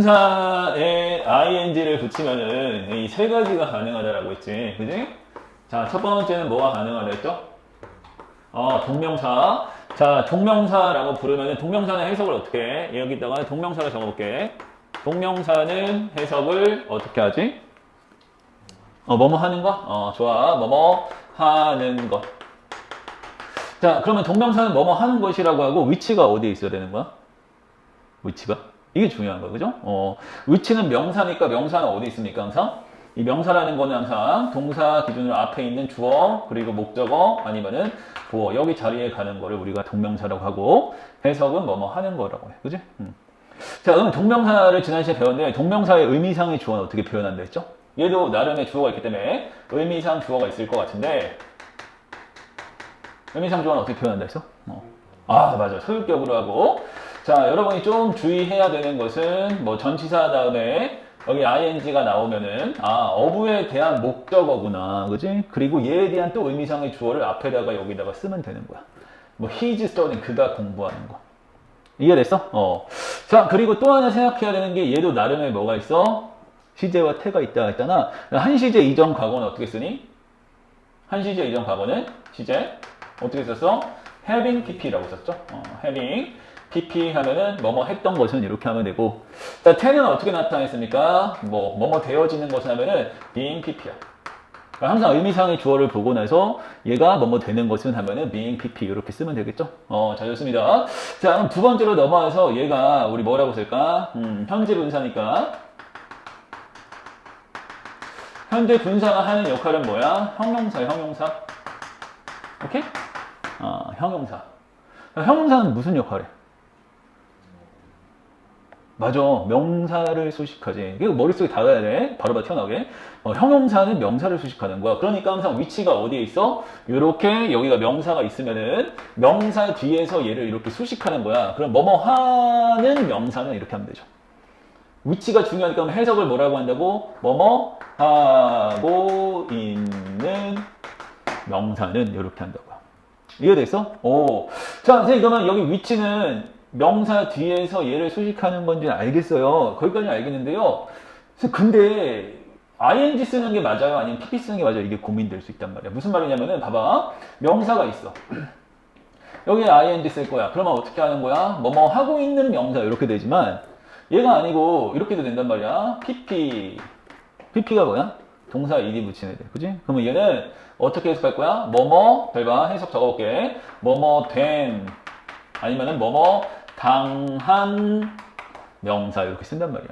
동사에 ing를 붙이면은 이 세 가지가 가능하다라고 했지. 그지? 자, 첫 번째는 뭐가 가능하다 했죠? 어, 동명사. 자, 동명사라고 부르면은 동명사는 해석을 어떻게 해? 여기다가 동명사를 적어볼게. 동명사는 해석을 어떻게 하지? 어, 뭐뭐 하는 거? 어, 좋아. 뭐뭐 하는 것. 자, 그러면 동명사는 뭐뭐 하는 것이라고 하고 위치가 어디에 있어야 되는 거야? 위치가? 이게 중요한 거야, 그죠? 어, 위치는 명사니까 명사는 어디 있습니까, 항상? 이 명사라는 거는 항상 동사 기준으로 앞에 있는 주어, 그리고 목적어, 아니면은 부어, 여기 자리에 가는 거를 우리가 동명사라고 하고, 해석은 뭐뭐 하는 거라고 해, 그지? 음. 자, 그럼 동명사를 지난 시간에 배웠는데, 동명사의 의미상의 주어는 어떻게 표현한다 했죠? 얘도 나름의 주어가 있기 때문에, 의미상 주어가 있을 것 같은데, 의미상 주어는 어떻게 표현한다 했어? 어. 아, 맞아. 소유격으로 하고. 자, 여러분이 좀 주의해야 되는 것은 뭐 전치사 다음에 여기 ing가 나오면은 아, 어부에 대한 목적어구나. 그지? 그리고 얘에 대한 또 의미상의 주어를 앞에다가 여기다가 쓰면 되는 거야. 뭐 he's studying 그가 공부하는 거. 이해됐어? 어. 자, 그리고 또 하나 생각해야 되는 게 얘도 나름의 뭐가 있어? 시제와 태가 있다 했잖아. 한 시제 이전 과거는 어떻게 쓰니? 한 시제 이전 과거는 시제 어떻게 썼어? having pp라고 썼죠. 어, having pp 하면은 뭐뭐 했던 것은 이렇게 하면 되고 자, ten은 어떻게 나타냈습니까? 뭐 뭐뭐 되어지는 것은 하면은 being pp야. 그러니까 항상 의미상의 주어를 보고 나서 얘가 뭐뭐 되는 것은 하면은 being pp 이렇게 쓰면 되겠죠. 어, 잘 좋습니다. 자, 그럼 두 번째로 넘어와서 얘가 우리 뭐라고 쓸까? 음, 현재 분사니까 현재 분사가 하는 역할은 뭐야? 형용사, 형용사. 오케이? 어, 형용사. 형용사는 무슨 역할을 해? 맞아. 명사를 수식하지. 이거 머릿속에 닿아야 돼. 바로바로 튀어나오게. 어, 형용사는 명사를 수식하는 거야. 그러니까 항상 위치가 어디에 있어? 이렇게 여기가 명사가 있으면은 명사 뒤에서 얘를 이렇게 수식하는 거야. 그럼 뭐뭐 하는 명사는 이렇게 하면 되죠. 위치가 중요하니까 해석을 뭐라고 한다고? 뭐뭐 하고 있는 명사는 이렇게 한다고요. 이해됐어? 오. 자, 선생님, 그러면 여기 위치는 명사 뒤에서 얘를 수식하는 건지 알겠어요. 거기까지 알겠는데요. 근데, ing 쓰는 게 맞아요? 아니면 pp 쓰는 게 맞아요? 이게 고민될 수 있단 말이야. 무슨 말이냐면은, 봐봐. 명사가 있어. 여기에 ing 쓸 거야. 그러면 어떻게 하는 거야? 뭐뭐 하고 있는 명사, 이렇게 되지만, 얘가 아니고, 이렇게도 된단 말이야. pp. pp가 뭐야? 동사 ed 붙이는 애. 그지? 그러면 얘는 어떻게 해석할 거야? 뭐뭐, 별봐, 해석 적어볼게. 뭐뭐 된, 아니면은 뭐뭐 당한 명사, 이렇게 쓴단 말이야.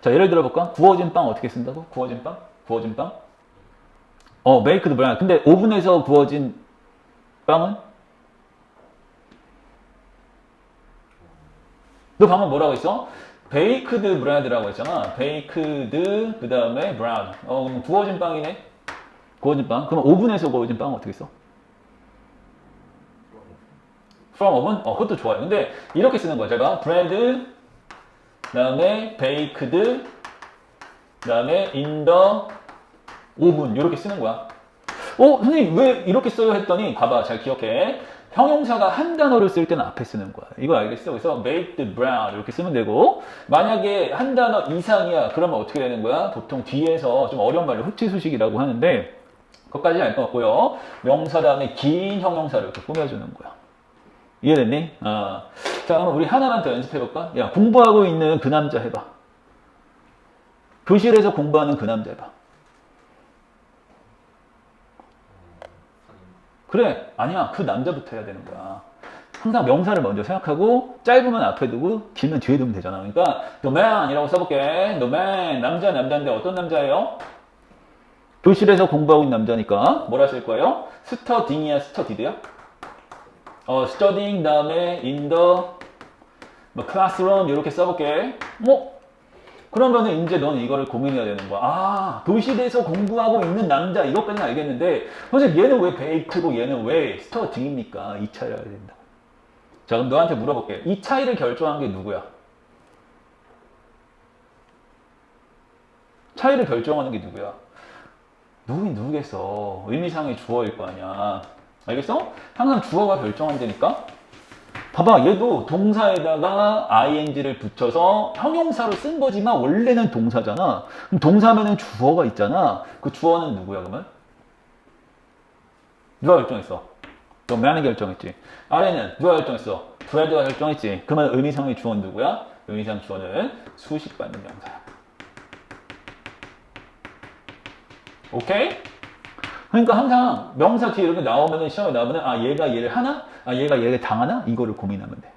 자, 예를 들어 볼까? 구워진 빵 어떻게 쓴다고? 구워진 빵? 구워진 빵? 어, baked bread. 근데 오븐에서 구워진 빵은? 너 방금 뭐라고 했어? 베이크드 브레드라고 했잖아. 베이크드 그 다음에 브라운. 어 구워진 빵이네. 구워진 빵. 그럼 오븐에서 구워진 빵은 어떻게 써? From oven? 어 그것도 좋아요. 근데 이렇게 쓰는 거야. 제가 브레드 그다음에 베이크드 그다음에 in the oven 이렇게 쓰는 거야. 어 선생님 왜 이렇게 써요 했더니 봐봐 잘 기억해. 형용사가 한 단어를 쓸 때는 앞에 쓰는 거야. 이거 알겠어? 그래서 the brown 이렇게 쓰면 되고 만약에 한 단어 이상이야. 그러면 어떻게 되는 거야? 보통 뒤에서 좀 어려운 말로 흡지수식이라고 하는데 그것까지 알것 같고요. 명사 다음에 긴 형용사를 이렇게 꾸며주는 거야. 이해됐니? 아. 자, 그럼 우리 하나만 더 연습해볼까? 야, 공부하고 있는 그 남자 해봐. 교실에서 공부하는 그 남자 해봐. 그래, 아니야. 그 남자부터 해야 되는 거야. 항상 명사를 먼저 생각하고 짧으면 앞에 두고 길면 뒤에 두면 되잖아. 그러니까 man이라고 써볼게. man 남자 남자인데 어떤 남자예요? 교실에서 공부하고 있는 남자니까 뭐라 쓸 거예요? 스터딩이야, 스터디드야? 어, studying 다음에 in the 뭐 classroom 이렇게 써볼게. 뭐 그러면은 이제 넌 이거를 고민해야 되는 거야. 아, 도시대에서 공부하고 있는 남자 이것까지는 알겠는데 선생님 얘는 왜 베이크고 얘는 왜 스터딩입니까? 이 차이를 알아야 된다. 자, 그럼 너한테 물어볼게. 이 차이를 결정한 게 누구야? 차이를 결정하는 게 누구야? 누구긴 누구겠어. 의미상의 주어일 거 아니야. 알겠어? 항상 주어가 결정한다니까? 봐봐, 얘도 동사에다가 ing를 붙여서 형용사로 쓴 거지만 원래는 동사잖아. 그럼 동사면은 주어가 있잖아. 그 주어는 누구야, 그러면? 누가 결정했어? 너맨이 결정했지. 아래는 누가 결정했어? 브래드가 결정했지. 그러면 의미상의 주어는 누구야? 의미상 주어는 수식받는 명사야. 오케이? 그러니까 항상 명사 뒤에 이렇게 나오면은 시험에 나오면은 아 얘가 얘를 하나? 아 얘가 얘를 당하나? 이거를 고민하면 돼.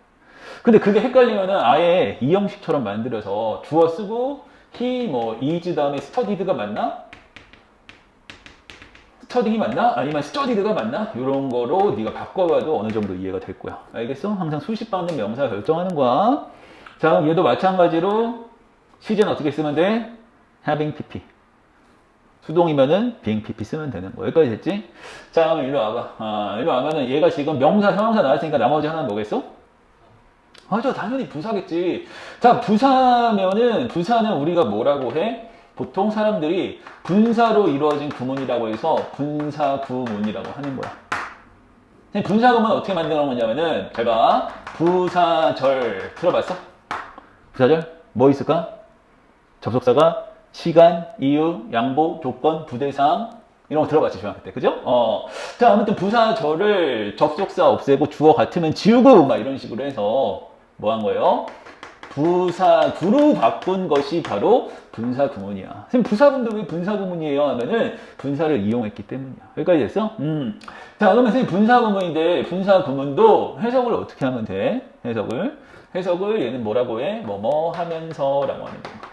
근데 그게 헷갈리면은 아예 이 형식처럼 만들어서 주어 쓰고 he 뭐 is 다음에 studied가 맞나? 스터딩이 맞나? 아니면 스터디드가 맞나? 이런 거로 네가 바꿔봐도 어느 정도 이해가 될 거야. 알겠어? 항상 수식받는 명사 결정하는 거야. 자, 얘도 마찬가지로 시제는 어떻게 쓰면 돼? having pp. 수동이면은 being pp 쓰면 되는 거. 여기까지 됐지? 자, 그럼 일로 와봐. 아, 일로 와면은 얘가 지금 명사, 형용사 나왔으니까 나머지 하나는 뭐겠어? 맞아, 당연히 부사겠지. 자, 부사면은, 부사는 우리가 뭐라고 해? 보통 사람들이 분사로 이루어진 구문이라고 해서 분사 구문이라고 하는 거야. 근데 분사 구문 어떻게 만드는 거냐면은, 잘 봐. 부사절. 들어봤어? 부사절? 뭐 있을까? 접속사가 시간, 이유, 양보, 조건, 부대상, 이런 거 들어봤지, 중학교 때. 그죠? 어. 자, 아무튼 부사절을 접속사 없애고 주어 같으면 지우고, 막 이런 식으로 해서 뭐 한 거예요? 부사 구로 바꾼 것이 바로 분사구문이야. 선생님, 부사분도 왜 분사구문이에요? 하면은 분사를 이용했기 때문이야. 여기까지 됐어? 음. 자, 그러면 선생님, 분사구문인데, 분사구문도 해석을 어떻게 하면 돼? 해석을. 해석을 얘는 뭐라고 해? 뭐뭐 하면서 라고 하는 거야.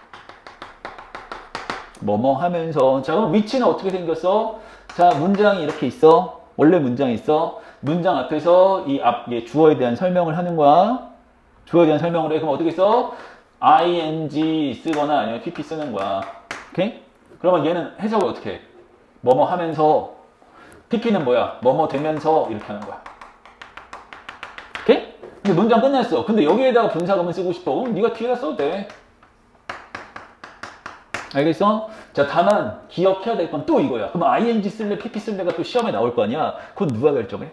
뭐뭐 하면서. 자, 그럼 위치는 어떻게 생겼어? 자, 문장이 이렇게 있어. 원래 문장이 있어. 문장 앞에서 이 앞, 얘 주어에 대한 설명을 하는 거야. 주어에 대한 설명을 해. 그럼 어떻게 써? ing 쓰거나 아니면 pp 쓰는 거야. 오케이? 그러면 얘는 해석을 어떻게 해? 뭐뭐 하면서 pp는 뭐야? 뭐뭐 되면서 이렇게 하는 거야. 오케이? 근데 문장 끝났어. 근데 여기에다가 분사금을 쓰고 싶어. 그럼 네가 뒤에다 써도 돼. 알겠어? 자, 다만 기억해야 될 건 또 이거야. 그럼 ing 쓸래, pp 쓸래가 또 시험에 나올 거 아니야? 그건 누가 결정해?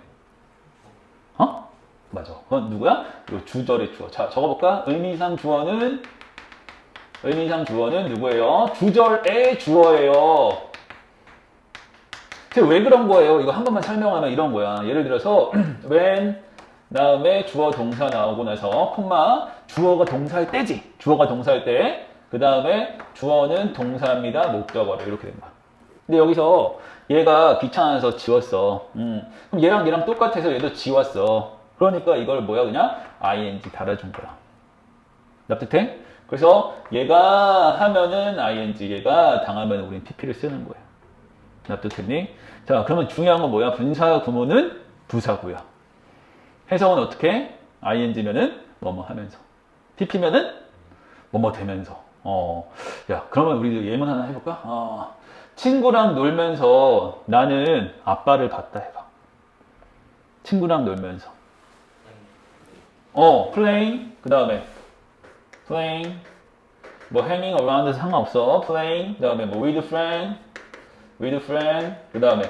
어? 맞아. 그건 누구야? 요 주절의 주어. 자, 적어볼까? 의미상 주어는 의미상 주어는 누구예요? 주절의 주어예요. 왜 그런 거예요? 이거 한 번만 설명하면 이런 거야. 예를 들어서 when 다음에 주어 동사 나오고 나서 콤마 주어가 동사일 때지. 주어가 동사일 때. 그 다음에 주어는 동사입니다. 목적어로 이렇게 된 거야. 근데 여기서 얘가 귀찮아서 지웠어. 음. 그럼 얘랑 얘랑 똑같아서 얘도 지웠어. 그러니까 이걸 뭐야 그냥 ing 달아준 거야. 납득해? 그래서 얘가 하면은 ing, 얘가 당하면 우린 pp를 쓰는 거야. 납득했니? 자, 그러면 중요한 건 뭐야? 분사 구문은 부사구야. 해석은 어떻게? ing면은 뭐뭐 하면서. pp면은 뭐뭐 되면서. 어, 야, 그러면 우리 예문 하나 해볼까? 어, 친구랑 놀면서 나는 아빠를 봤다 해봐. 친구랑 놀면서. 어, playing. 그 다음에 playing. 뭐 hanging around 상관없어. playing. 그 다음에 뭐 with friend. with friend. 그 다음에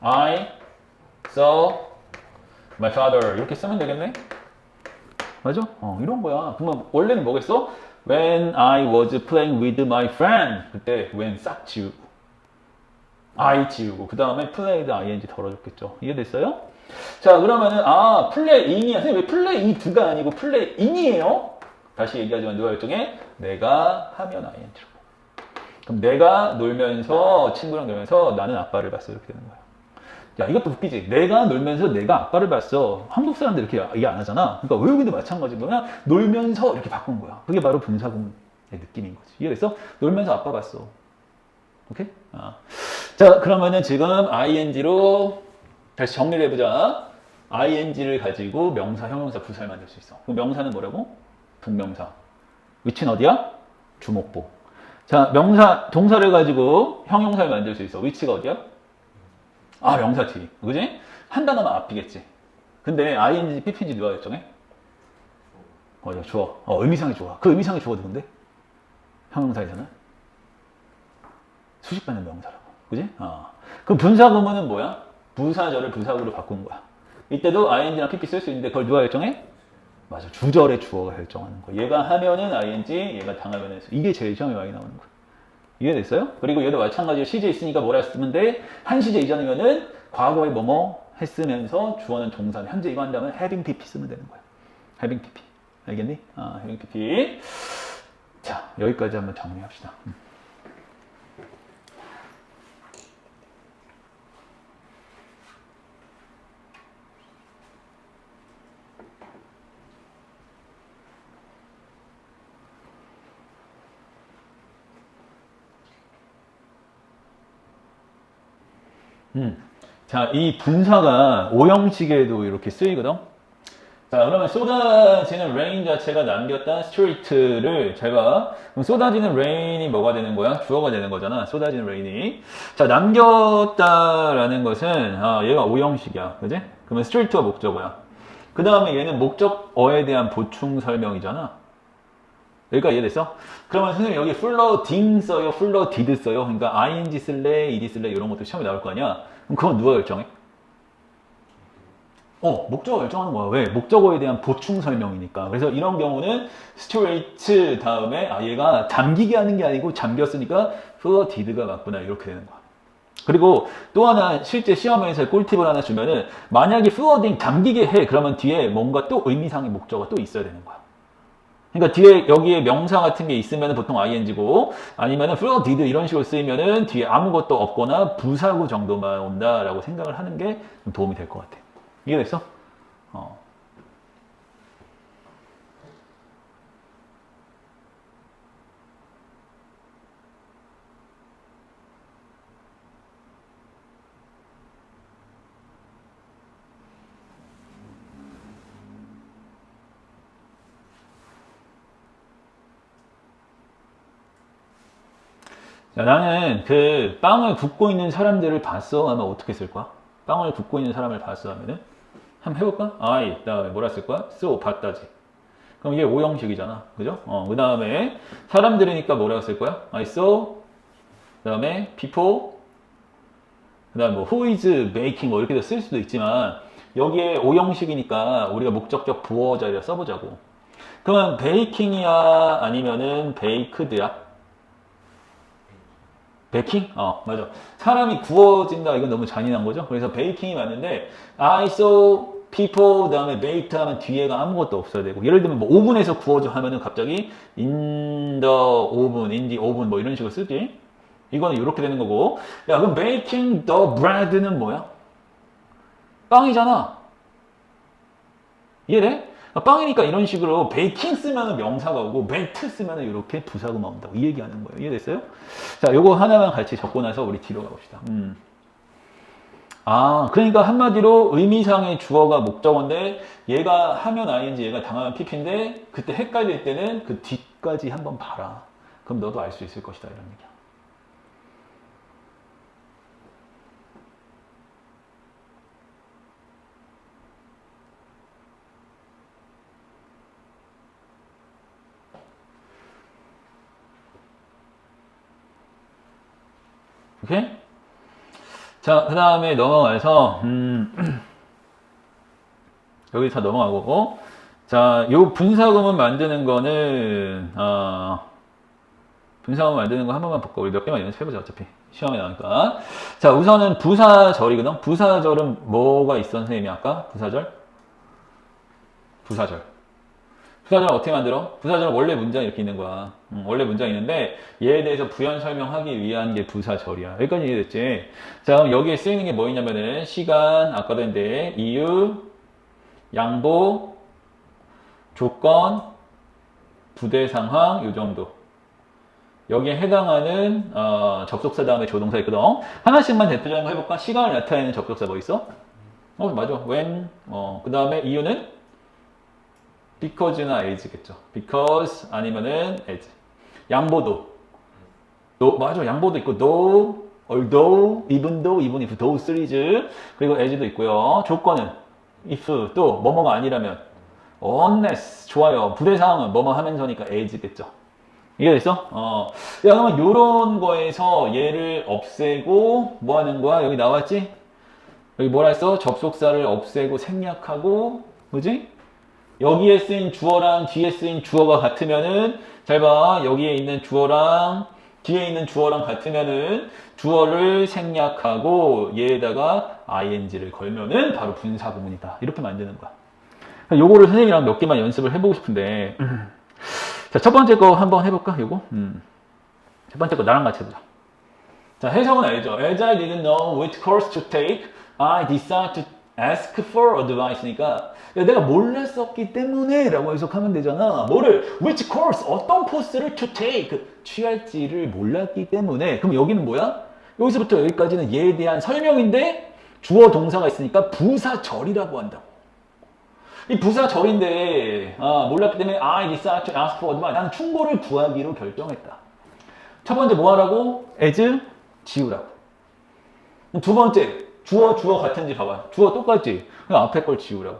I saw my father. 이렇게 쓰면 되겠네? 맞아? 어, 이런 거야. 그러면 원래는 뭐겠어? When I was playing with my friend. 그때 when 싹 지우고. I 지우고. 그 다음에 played ing 덜어줬겠죠. 이해됐어요? 자, 그러면은, 아, 플레이인이야. 선생님, 왜 플레이두가 아니고 플레이인이에요? 다시 얘기하지만 누가 결정해? 내가 하면 ing라고. 그럼 내가 놀면서, 친구랑 놀면서 나는 아빠를 봤어. 이렇게 되는 거야. 야, 이것도 웃기지. 내가 놀면서 내가 아빠를 봤어. 한국 사람들 이렇게 얘기 안 하잖아. 그러니까 외국인도 마찬가지인 거야. 놀면서 이렇게 바꾼 거야. 그게 바로 분사구문의 느낌인 거지. 이해됐어? 놀면서 아빠 봤어. 오케이? 아. 자, 그러면은 지금 ing로 다시 정리를 해보자. ing를 가지고 명사, 형용사, 부사를 만들 수 있어. 그럼 명사는 뭐라고? 동명사. 위치는 어디야? 주목보. 자, 명사, 동사를 가지고 형용사를 만들 수 있어. 위치가 어디야? 아, 명사 뒤. 그지? 한 단어만 앞이겠지. 근데 ing, pp인지 누가 결정해? 어, 야, 주어. 어, 의미상이 주어. 그 의미상이 주어 누군데? 형용사이잖아. 수식받는 명사라고. 그지? 어. 그럼 분사구문은 뭐야? 부사절을 부사구로 바꾼 거야. 이때도 ing랑 pp 쓸 수 있는데 그걸 누가 결정해? 맞아. 주절의 주어가 결정하는 거. 얘가 하면은 ing, 얘가 당하면은. 이게 제일 시험에 많이 나오는 거야. 이해됐어요? 그리고 얘도 마찬가지로 시제 있으니까 뭐라 쓰면 돼? 한 시제 이전이면은 과거에 뭐뭐 했으면서 주어는 동사. 현재 이거 한다면 having pp 쓰면 되는 거야. having pp. 알겠니? 아, having pp. 자, 여기까지 한번 정리합시다. 음. 음. 자, 이 분사가 오형식에도 이렇게 쓰이거든. 자, 그러면 쏟아지는 레인 자체가 남겼다 스트레이트를 잘 봐. 그럼 쏟아지는 레인이 뭐가 되는 거야? 주어가 되는 거잖아. 쏟아지는 레인이. 자, 남겼다라는 것은 아, 얘가 오형식이야. 그지? 그러면 스트레이트가 목적어야. 그 다음에 얘는 목적어에 대한 보충 설명이잖아. 여기까지 이해됐어? 그러면 선생님 여기 플러 딩 써요? 플러 디드 써요? 그러니까 ing 쓸래? ed 쓸래? 이런 것도 시험에 나올 거 아니야? 그럼 그건 누가 결정해? 어, 목적어 결정하는 거야. 왜? 목적어에 대한 보충 설명이니까. 그래서 이런 경우는 straight 다음에 아 얘가 잠기게 하는 게 아니고 잠겼으니까 플러디드가 맞구나. 이렇게 되는 거야. 그리고 또 하나 실제 시험에서 꿀팁을 하나 주면은 만약에 플러딩 잠기게 해. 그러면 뒤에 뭔가 또 의미상의 목적어가 또 있어야 되는 거야. 그러니까 뒤에 여기에 명사 같은 게 있으면 보통 ing고 아니면은 flow did 이런 식으로 쓰이면은 뒤에 아무것도 없거나 부사구 정도만 온다라고 생각을 하는 게 도움이 될 것 같아. 이해됐어? 어. 자, 나는 그 빵을 굽고 있는 사람들을 봤어 하면 어떻게 쓸 거야? 빵을 굽고 있는 사람을 봤어 하면은 한번 해볼까? I 다음에 뭐라 쓸 거야? so 봤다지. 그럼 이게 오형식이잖아, 그죠? 어, 그 다음에 사람들이니까 뭐라고 쓸 거야? I saw 그 다음에 people 그 다음에 뭐 who is making 뭐 이렇게 도 쓸 수도 있지만 여기에 오형식이니까 우리가 목적격 부어 자리에 써보자고. 그러면 베이킹이야 아니면은 베이크드야? 베이킹? 어, 맞아. 사람이 구워진다, 이건 너무 잔인한 거죠? 그래서 베이킹이 맞는데, I saw people, 그 다음에 baked 하면 뒤에가 아무것도 없어야 되고, 예를 들면 뭐 오븐에서 구워져 하면은 갑자기 in the oven, in the oven 뭐 이런 식으로 쓰지? 이거는 이렇게 되는 거고, 야, 그럼 baking the bread는 뭐야? 빵이잖아. 이해돼? 빵이니까 이런 식으로 베이킹 쓰면 명사가 오고 베이트 쓰면 이렇게 부사가 나온다고 이 얘기하는 거예요. 이해됐어요? 자, 요거 하나만 같이 적고 나서 우리 뒤로 가봅시다. 음. 아, 그러니까 한마디로 의미상의 주어가 목적어인데 얘가 하면 ing, 얘가 당하면 pp인데 그때 헷갈릴 때는 그 뒤까지 한번 봐라. 그럼 너도 알 수 있을 것이다 이런 얘기야. 오케이? 자, 그 다음에 넘어가서, 음, 여기 다 넘어가고, 자, 요 분사구문 만드는 거는, 어, 분사구문 만드는 거 한 번만 볼까? 우리 몇 개만 연습해보자, 어차피. 시험에 나오니까. 자, 우선은 부사절이거든? 부사절은 뭐가 있어, 선생님이 아까? 부사절? 부사절. 부사절은 어떻게 만들어? 부사절은 원래 문장 이렇게 있는 거야. 음, 원래 문장 있는데 얘에 대해서 부연 설명하기 위한 게 부사절이야. 여기까지 이해됐지? 자, 그럼 여기에 쓰이는 게 뭐 있냐면은 시간, 아까도 했는데 이유, 양보, 조건, 부대 상황 요 정도. 여기에 해당하는 어, 접속사 다음에 조동사 있거든. 하나씩만 대표적인 거 해볼까? 시간을 나타내는 접속사 뭐 있어? 어 맞아. when. 어, 그 다음에 이유는 because나 as겠죠. because 아니면은 as. 양보도. 도, 맞아. 양보도 있고 though, although, even though, even if, those threes. 그리고 as도 있고요. 조건은 if 또 뭐뭐가 아니라면 unless 좋아요. 부대 상황은 뭐뭐 하면서니까 as겠죠. 이해됐어? 어. 야, 그러면 요런 거에서 얘를 없애고 뭐 하는 거야? 여기 나왔지? 여기 뭐라 했어? 접속사를 없애고 생략하고, 그지? 여기에 쓰인 주어랑 뒤에 쓰인 주어가 같으면은, 잘 봐. 여기에 있는 주어랑 뒤에 있는 주어랑 같으면은, 주어를 생략하고, 얘에다가 ing를 걸면은 바로 분사 구문이다. 이렇게 만드는 거야. 요거를 선생님이랑 몇 개만 연습을 해보고 싶은데, 자, 첫 번째 거 한번 해볼까? 요거? 음. 첫 번째 거 나랑 같이 해보자. 자, 해석은 알죠? As I didn't know which course to take, I decided to ask for advice니까 야, 내가 몰랐었기 때문에 라고 해석하면 되잖아. 뭐를? which course? 어떤 코스를 to take? 취할지를 몰랐기 때문에. 그럼 여기는 뭐야? 여기서부터 여기까지는 얘에 대한 설명인데 주어 동사가 있으니까 부사절이라고 한다고. 이 부사절인데 아, 몰랐기 때문에 I decided to ask for advice. 나는 충고를 구하기로 결정했다. 첫 번째 뭐 하라고? as 지우라고. 두 번째 주어 주어 같은지 봐봐. 주어 똑같지? 그럼 앞에 걸 지우라고.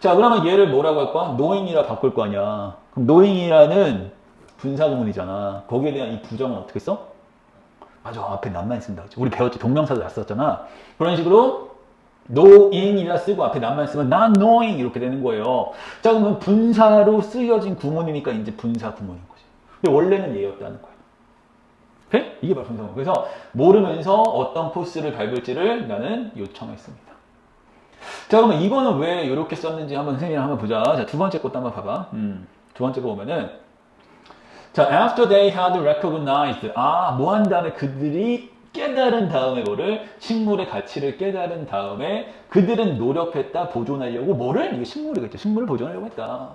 자 그러면 얘를 뭐라고 할 거야? knowing이라 바꿀 거 아니야. 그럼 knowing이라는 분사구문이잖아. 거기에 대한 이 부정은 어떻게 써? 맞아 앞에 남만 쓴다 그치? 우리 배웠지 동명사도 놨었잖아. 그런 식으로 knowing이라 쓰고 앞에 남만 쓰면 not 이렇게 되는 거예요. 자 그러면 분사로 쓰여진 구문이니까 이제 분사 구문인 거지. 근데 원래는 얘였다는 거야. 오케이? 이게 바로 분사구문. 그래서 모르면서 어떤 코스를 밟을지를 나는 요청했습니다. 자 그러면 이거는 왜 이렇게 썼는지 한번 선생님 한번 보자. 자 두 번째 것도 한번 봐봐. 음, 두 번째 거 보면은 자 after they had recognized 아 뭐 한 다음에 그들이 깨달은 다음에 뭐를 식물의 가치를 깨달은 다음에 그들은 노력했다 보존하려고 뭐를 이게 식물이겠죠 식물을 보존하려고 했다.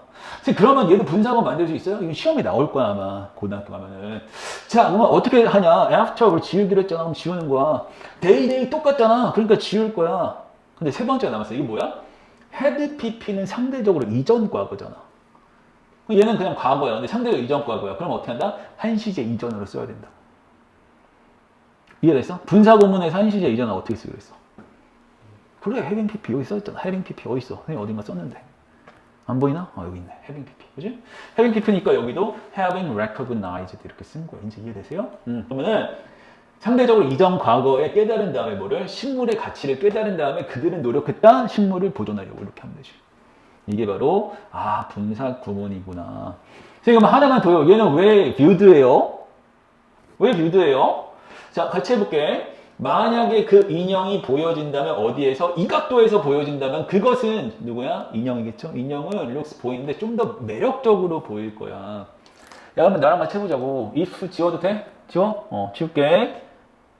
그러면 얘도 분사만 만들 수 있어요? 이거 시험에 나올 거야 아마 고등학교 가면은. 자 그러면 어떻게 하냐? after를 지우기로 했잖아. 그럼 지우는 거야. day 똑같잖아. 그러니까 지울 거야. 근데 세 번째가 남았어. 이게 뭐야? had pp는 상대적으로 이전 과거잖아. 얘는 그냥 과거야. 근데 상대적으로 이전 과거야. 그럼 어떻게 한다? 한시제 이전으로 써야 된다. 이해됐어? 분사구문에서 한시제 이전은 어떻게 쓰기로 했어? 그래, having pp 여기 써있잖아. having pp 어디 있어? 어딘가 썼는데. 안 보이나? 어, 여기 있네. having pp. 그지? having pp니까 여기도 having recognized 이렇게 쓴 거야. 이제 이해되세요? 음. 그러면은 상대적으로 이전 과거에 깨달은 다음에 뭐를? 식물의 가치를 깨달은 다음에 그들은 노력했다. 식물을 보존하려고 이렇게 하면 되지. 이게 바로 아 분사 구문이구나. 선생님 하나만 더요. 얘는 왜 viewed예요? 왜 viewed예요? 자 같이 해볼게. 만약에 그 인형이 보여진다면 어디에서 이 각도에서 보여진다면 그것은 누구야? 인형이겠죠? 인형은 looks 보이는데 좀 더 매력적으로 보일 거야. 야 그러면 나랑 같이 해보자고. if 지워도 돼? 지워? 어 지울게.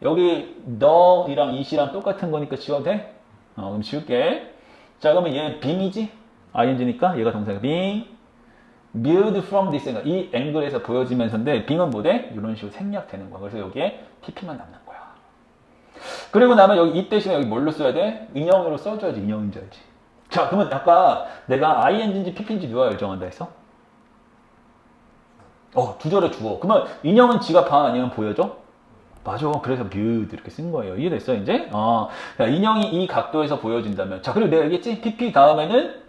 여기 너이랑 이시랑 똑같은 거니까 지워도 돼? 어 그럼 지울게. 자 그러면 얘 being이지? ing니까 얘가 동사가 being viewed from this angle 이 앵글에서 보여지면서인데 being은 뭐돼? 이런 식으로 생략되는 거야. 그래서 여기에 pp만 남는 거야. 그리고 나면 여기 이 대신에 여기 뭘로 써야 돼? 인형으로 써줘야지 인형인 줄 알지. 자 그러면 아까 내가 ing인지 pp인지 누가 결정한다 했어? 어 두절에 주어. 그러면 인형은 지가 봐 아니면 보여줘? 맞아. 그래서 viewed 이렇게 쓴 거예요. 이해됐어 이제? 어, 자, 인형이 이 각도에서 보여진다면 자 그리고 내가 얘기했지? pp 다음에는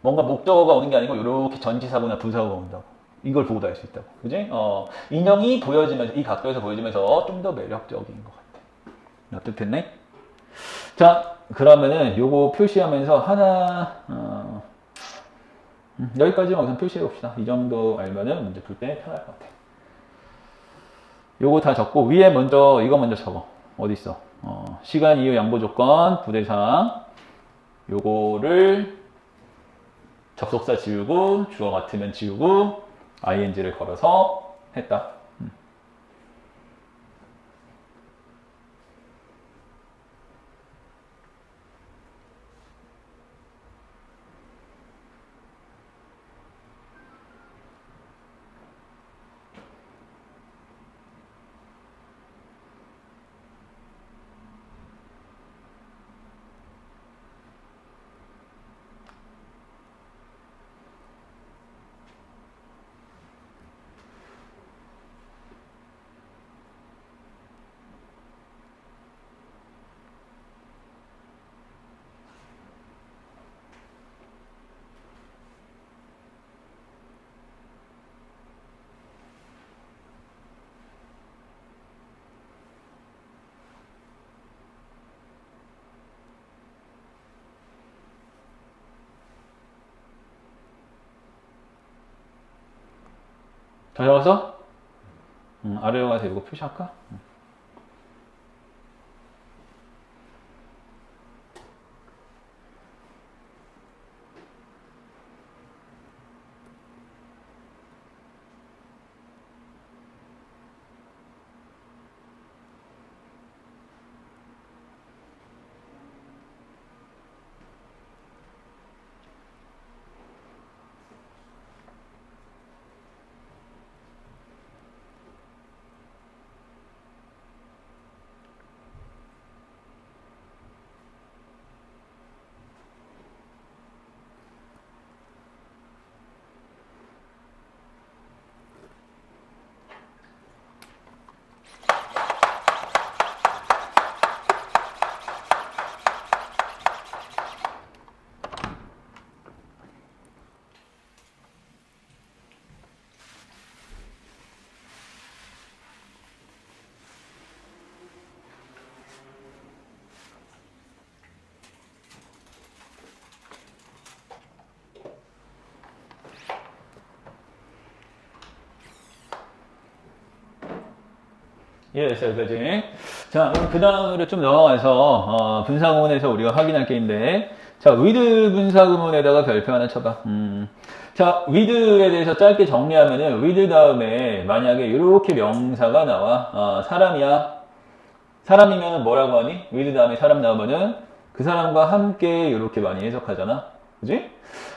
뭔가 목적어가 오는 게 아니고 이렇게 전치사구나 분사구가 온다고. 이걸 보고 다할수 있다고. 그지? 어, 인형이 보여지면서, 이 각도에서 보여지면서 좀 더 매력적인 것 같아. 납득됐네? 자, 그러면은 요거 표시하면서 하나, 어, 음, 여기까지만 우선 표시해 봅시다. 이 정도 알면은 문제 풀 때 편할 것 같아. 요거 다 적고, 위에 먼저, 이거 먼저 적어. 어디 있어? 어, 시간, 이유, 양보 조건, 부대상. 요거를 접속사 지우고 주어 같으면 지우고 ing를 걸어서 했다. 적었어? 음, 아래로 가서 이거 표시할까? 음. 예, 자, 여기까지. 자, 그럼 그 다음으로 좀 넘어가서, 어, 분사구문에서 우리가 확인할 게 있는데, 자, with 분사구문에다가 별표 하나 쳐봐. 음. 자, with에 대해서 짧게 정리하면은, with 다음에 만약에 이렇게 명사가 나와, 어, 사람이야. 사람이면 뭐라고 하니? with 다음에 사람 나오면은, 그 사람과 함께 이렇게 많이 해석하잖아. 그지?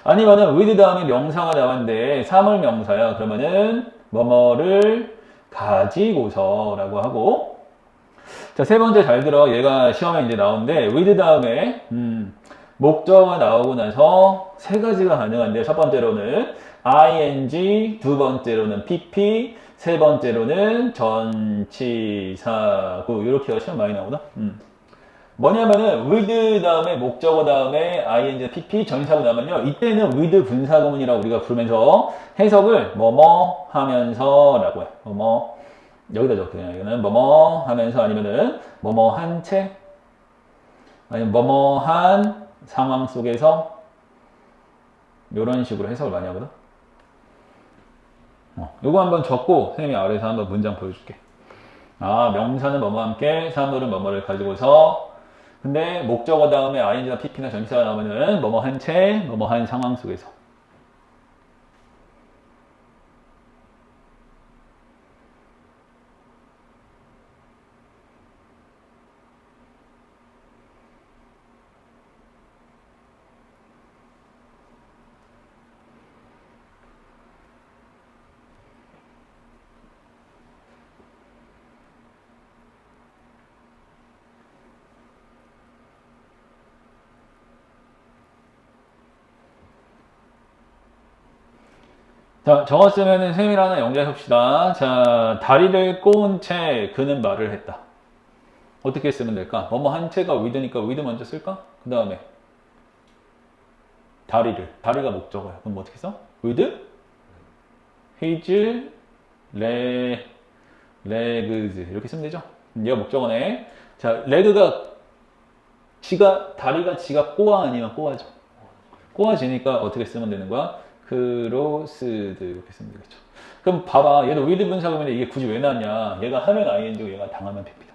아니면은, with 다음에 명사가 나왔는데, 사물 명사야. 그러면은, 뭐뭐를 가지고서라고 하고. 자 세 번째 잘 들어. 얘가 시험에 이제 나오는데 with 다음에 음, 목적어가 나오고 나서 세 가지가 가능한데 첫 번째로는 ing 두 번째로는 pp 세 번째로는 전치사구. 이렇게가 시험 많이 나오나. 음. 뭐냐면은 with 다음에 목적어 다음에 ing, pp 전사고 나면요 이때는 with 분사구문이라고 우리가 부르면서 해석을 뭐뭐 하면서 라고 해. 뭐뭐 여기다 적혀요. 이거는 뭐뭐 하면서 아니면은 뭐뭐 한 채 아니면 뭐뭐 한 상황 속에서 이런 식으로 해석을 많이 하거든. 어, 요거 한번 적고 선생님이 아래에서 한번 문장 보여줄게. 아 명사는 뭐뭐 함께 사물은 뭐뭐를 가지고서 근데 목적어 다음에 ing나 pp나 전치사가 나오면은 뭐뭐 한 채, 뭐뭐 한 상황 속에서. 자, 적었으면 선생님이랑 하나 연결해봅시다. 자, 다리를 꼬은 채 그는 말을 했다. 어떻게 쓰면 될까? 뭐뭐 한 채가 위드니까 위드 먼저 쓸까? 그 다음에 다리를. 다리가 목적어야. 그럼 뭐 어떻게 써? with his le, legs 이렇게 쓰면 되죠? 얘가 목적어네. 자, leg가 지가 다리가 지가 꼬아 아니면 꼬아져? 꼬아지니까 어떻게 쓰면 되는 거야? 크로스드 이렇게 쓰면 되겠죠. 그럼 봐봐. 얘도 with 분사구문인데 이게 굳이 왜 나왔냐? 얘가 하면 ing고 얘가 당하면 pp다.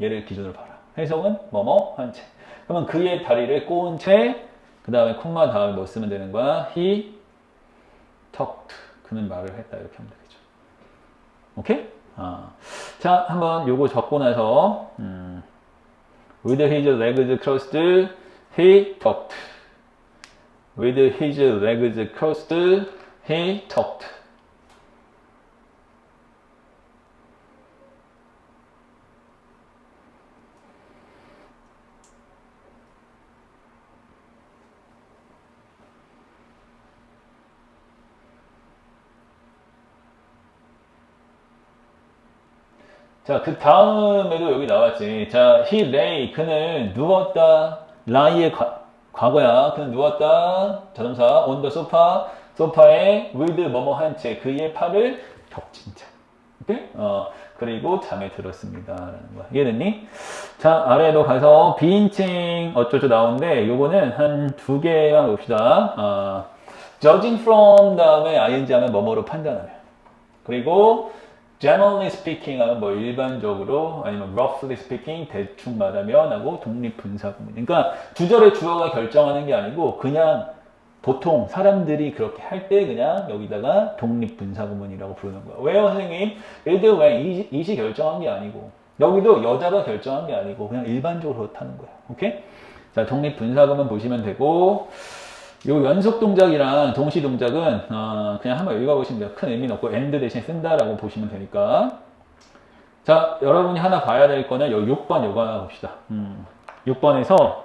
얘를 기준으로 봐라. 해석은 뭐뭐 한 채. 그러면 그의 다리를 꼬은 채, 그 다음에 콤마 다음에 뭐 쓰면 되는 거야? He talked. 그는 말을 했다. 이렇게 하면 되겠죠. 오케이? 아. 자, 한번 요거 적고 나서, 음, with his legs crossed, he talked. With his legs crossed, he talked. 자, 그 다음에도 여기 나왔지. 자, he lay, 그는 누웠다. lie의 과, 과거야. 그는 누웠다. 자동사 on the sofa. 소파에 with 뭐뭐 한 채 그의 팔을 겹친 채. 오케이? 어, 그리고 잠에 들었습니다. 라는 거야. 이해됐니? 자, 아래로 가서 비인칭 어쩌죠 나오는데 요거는 한 두 개만 봅시다. 어, judging from 다음에 ing 하면 뭐뭐로 판단하면. 그리고 generally speaking 하면 뭐 일반적으로 아니면 roughly speaking 대충 말하면 하고 독립분사구문. 그러니까 주절의 주어가 결정하는 게 아니고 그냥 보통 사람들이 그렇게 할 때 그냥 여기다가 독립분사구문이라고 부르는 거야. 왜요, 선생님? 들어 왜 이- 이시 결정한 게 아니고 여기도 여자가 결정한 게 아니고 그냥 일반적으로 그렇다는 거야. 오케이? 자, 독립분사구문 보시면 되고 요 연속 동작이랑 동시 동작은 어, 그냥 한번 읽어보시면 돼요. 큰 의미는 없고 end 대신 쓴다라고 보시면 되니까. 자, 여러분이 하나 봐야 될 거는 요 6번 요거 하나 봅시다. 음, 6번에서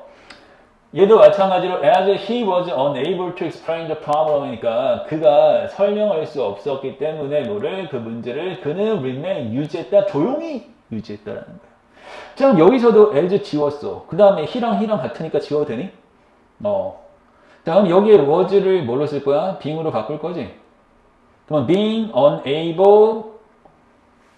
얘도 마찬가지로 as he was unable to explain the problem이니까 그가 설명할 수 없었기 때문에 뭐를 그 문제를 그는 remain 유지했다 조용히 유지했다라는 거예요. 자 여기서도 as 지웠어. 그 다음에 he랑 he랑 같으니까 지워도 되니? 어. 다음 여기에 was를 뭘로 쓸 거야? being으로 바꿀 거지? 그러면 being unable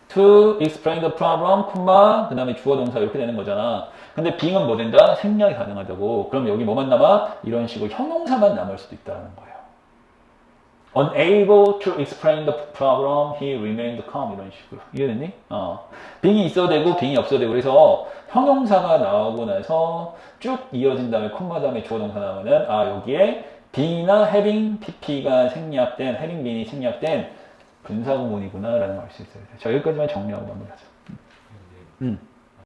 to explain the problem, 콤마, 그 다음에 주어 동사 이렇게 되는 거잖아. 근데 being은 뭐 된다? 생략이 가능하다고. 그럼 여기 뭐만 남아? 이런 식으로 형용사만 남을 수도 있다는 거예요. Unable to explain the problem, he remained calm 이런 식으로. 이해됐니? 어. being이 있어도 되고 being이 없어도 되고 그래서 형용사가 나오고 나서 쭉 이어진 다음에 콤마 다음에 주어 동사 나오면은 아 여기에 being이나 having pp가 생략된 having being이 생략된 분사 구문이구나라는 걸 알 수 있어요. 자 여기까지만 정리하고 마무리하자. 음.